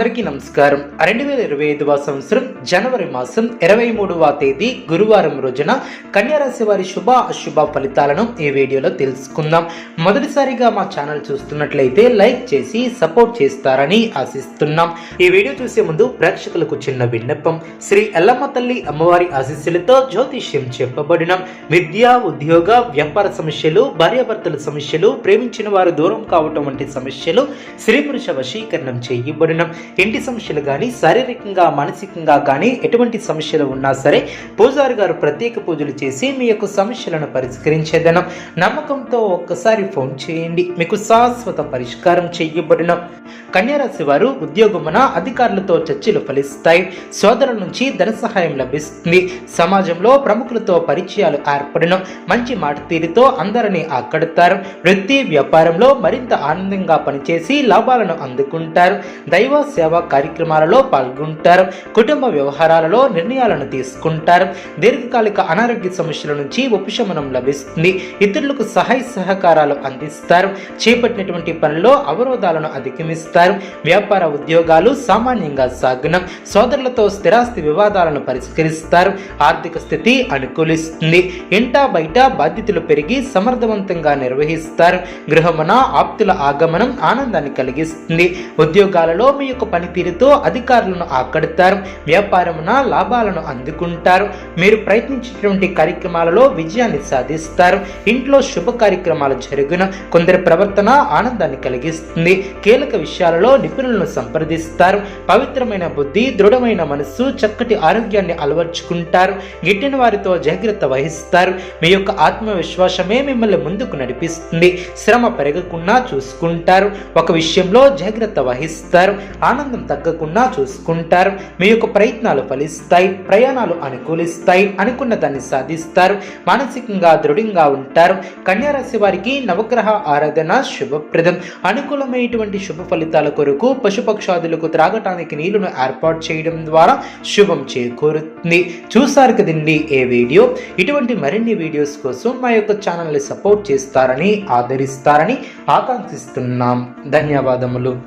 అందరికీ నమస్కారం. రెండు వేల ఇరవై ఐదవ సంవత్సరం జనవరి మాసం ఇరవై మూడవ తేదీ గురువారం రోజున కన్యారాశి వారి శుభ అశుభ ఫలితాలను ఈ వీడియోలో తెలుసుకుందాం. మొదటిసారిగా మా ఛానల్ చూస్తున్నట్లయితే లైక్ చేసి సపోర్ట్ చేస్తారని ఆశిస్తున్నాం. ఈ వీడియో చూసే ముందు ప్రేక్షకులకు చిన్న విన్నపం. శ్రీ ఎల్లమ్మ తల్లి అమ్మవారి ఆశీస్సులతో జ్యోతిష్యం చెప్పబడిన. విద్య ఉద్యోగ వ్యాపార సమస్యలు భార్యాభర్తల సమస్యలు ప్రేమించిన వారు దూరం కావటం వంటి సమస్యలు స్త్రీ పురుష వశీకరణం చేయబడిన. ఇంటి సమస్యలు కానీ శారీరకంగా మానసికంగా కానీ ఎటువంటి సమస్యలు ఉన్నా సరే పూజారి గారు ప్రత్యేక పూజలు చేసి మీ యొక్క సమస్యలను పరిష్కరించేదనం. నమ్మకంతో ఒక్కసారి ఫోన్ చేయండి. మీకు శాశ్వత పరిష్కారం చేయబడిన. కన్యారాశి వారు ఉద్యోగమున అధికారులతో చర్చలు ఫలిస్తాయి. సోదరుల నుంచి ధన సహాయం లభిస్తుంది. సమాజంలో ప్రముఖులతో పరిచయాలు ఏర్పడిన. మంచి మాట తీరుతో అందరినీ ఆకడతారు. వృత్తి వ్యాపారంలో మరింత ఆనందంగా పనిచేసి లాభాలను అందుకుంటారు. దైవ సేవా కార్యక్రమాలలో పాల్గొంటారు. కుటుంబ వ్యవహారాలలో నిర్ణయాలను తీసుకుంటారు. దీర్ఘకాలిక అనారోగ్య సమస్యల నుంచి ఉపశమనం లభిస్తుంది. ఇతరులకు సహాయ సహకారాలు అందిస్తారు. చేపట్టినటువంటి పనిలో అవరోధాలను అధిగమిస్తారు. వ్యాపార ఉద్యోగాలు సామాన్యంగా సాగునం. సోదరులతో స్థిరాస్తి వివాదాలను పరిష్కరిస్తారు. ఆర్థిక స్థితి అనుకూలిస్తుంది. ఇంటా బయట బాధ్యతలు పెరిగి సమర్థవంతంగా నిర్వహిస్తారు. గృహమున ఆప్తుల ఆగమనం ఆనందాన్ని కలిగిస్తుంది. ఉద్యోగాలలో మీ యొక్క పనితీరుతో అధికారులను ఆకడతారు. వ్యాపారమున లాభాలను అందుకుంటారు. మీరు ప్రయత్నించినటువంటి కార్యక్రమాలలో విజయాన్ని సాధిస్తారు. ఇంట్లో శుభ కార్యక్రమాలు జరుగును. కొందరి ప్రవర్తన ఆనందాన్ని కలిగిస్తుంది. కీలక విషయాలలో నిపుణులను సంప్రదిస్తారు. పవిత్రమైన బుద్ధి దృఢమైన మనస్సు చక్కటి ఆరోగ్యాన్ని అలవర్చుకుంటారు. గిట్టిన వారితో జాగ్రత్త వహిస్తారు. మీ యొక్క ఆత్మవిశ్వాసమే మిమ్మల్ని ముందుకు నడిపిస్తుంది. శ్రమ పెరగకుండా చూసుకుంటారు. ఒక విషయంలో జాగ్రత్త వహిస్తారు. ఆనందం తగ్గకుండా చూసుకుంటారు. మీ యొక్క ప్రయత్నాలు ఫలిస్తాయి ప్రయాణాలు అనుకూలిస్తాయి అనుకున్న దాన్ని సాధిస్తారు మానసికంగా దృఢంగా ఉంటారు. కన్యారాశి వారికి నవగ్రహ ఆరాధన శుభప్రదం. అనుకూలమైనటువంటి శుభ ఫలితాల కొరకు పశుపక్షాదులకు త్రాగటానికి నీళ్ళను ఏర్పాటు చేయడం ద్వారా శుభం చేకూరుతుంది. చూసారు కదండి ఏ వీడియో? ఇటువంటి మరిన్ని వీడియోస్ కోసం మా యొక్క ఛానల్ని సపోర్ట్ చేస్తారని ఆదరిస్తారని ఆకాంక్షిస్తున్నాం. ధన్యవాదములు.